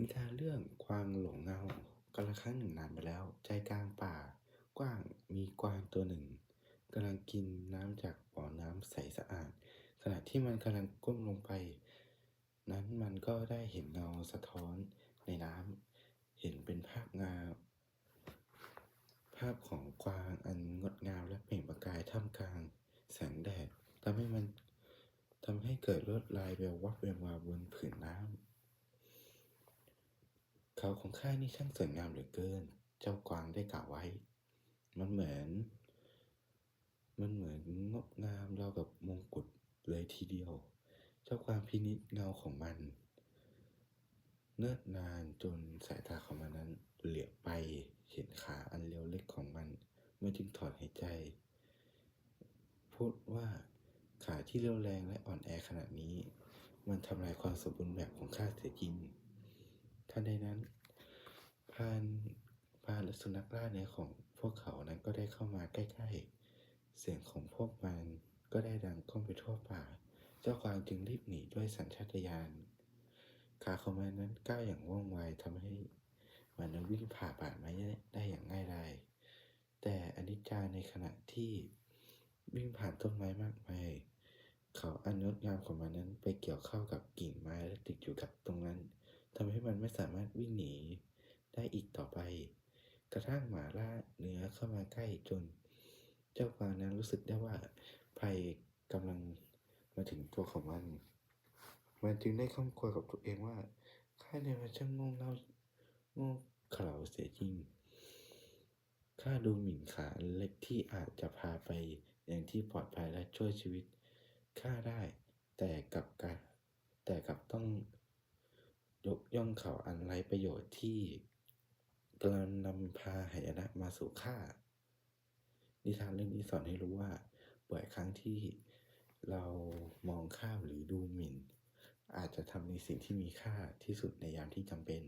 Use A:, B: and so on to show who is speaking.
A: นิทานเรื่องกวางหลงเงากาละครั้งหนึ่งนานมาแล้ว ใจกลางป่ากว้างมีกวางตัวหนึ่งกำลังกินน้ำจากบ่อน้ำใสสะอาด ขณะที่มันกำลังก้มลงไป นั้นมันก็ได้เห็นเงาสะท้อนในน้ำเห็นเป็นภาพงาภาพของกวางอันงดงามและเปล่งประกายท่ามกลางแสงแดดทำให้มันทำให้เกิดลวดลายแวววับแวววาบนผืนน้ำ เขาของข้านี่ช่างสวยงามเหลือเกิน เจ้ากวางได้กล่าวไว้ มันเหมือน มันเหมือนงดงามรากับมงกุฎเลยทีเดียว เจ้ากวางพินิจเงาของมัน เนิ่นนานจนสายตาของมันนั้นเหลียวไปเห็นขาอันเรียวเล็กของมัน เมันจึงถอนหายใจ พูดว่าขาที่เรียวแรงและอ่อนแอขนาดนี้ มันทำลายความสมบูรณ์แบบของข้าเสียจริงทันใดนั้น พานพานและสุนัขล่าเนื้อของพวกเขานั้นก็ได้เข้ามาใกล้ๆ เสียงของพวกมันก็ได้ดังก้องไปทั่วป่า เจ้ากวางจึงรีบหนีด้วยสัญชาตญาณ ขาของมันนั้นก้าวอย่างว่องไวทำให้มันนั้นวิ่งผ่าป่าไม้ได้อย่างง่ายดายแต่อนิจจาในขณะที่วิ่งผ่านต้นไม้มากมาย เขาอันงดงามของมันนั้นไปเกี่ยวเข้ากับกิ่งไม้และติดอยู่กับตรงนั้นทำให้มันไม่สามารถวิ่งหนี ได้อีกต่อไป กระทั่งหมาล่าเนื้อเข้ามาใกล้จน เจ้ากวางนั้นรู้สึกได้ว่าภัยกำลังมาถึงตัวของมัน มันจึงได้ข้องครัวกับตัวเองว่าข้าเนี่ยมันช่างโง่เง่าโง่เขลาเสียจริงข้าดูหมิ่นขาเล็กที่อาจจะพาไปอย่างที่ปลอดภัยและช่วยชีวิตข้าได้ แต่กับกันแต่กับต้องยกย่องเขาอันไรประโยชน์ที่ กำลังนำพาหายนะมาสู่ข้านิทานเรื่องนี้สอนให้รู้ว่าบ่อยครั้งที่เรามองข้ามหรือดูหมิ่น อาจจะทำในสิ่งที่มีค่าที่สุดในยามที่จำเป็น